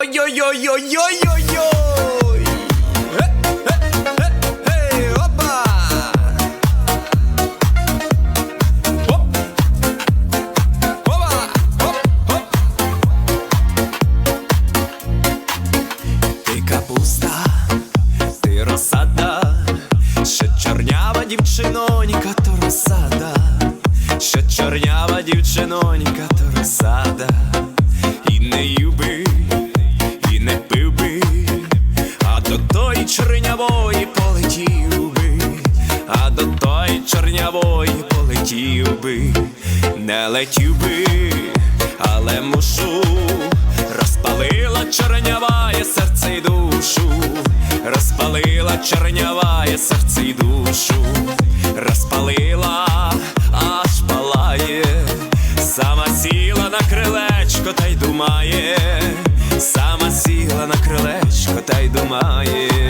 Ой-ой-ой-ой-ой-ой-ой! Е-е-е-е! Опа! Оп! Опа! Оп! Оп! Ти капуста, ти розсада, ще чорнява дівчинонька, то розсада, ще чорнява дівчинонька, то розсада, до чорнявої полетів би, а до тої чорнявої полетів би, не летів би, але мушу. Розпалила чорняває серце й душу, розпалила чорняває серце й душу, розпалила, аж палає, сама сіла на крилечко та й думає, du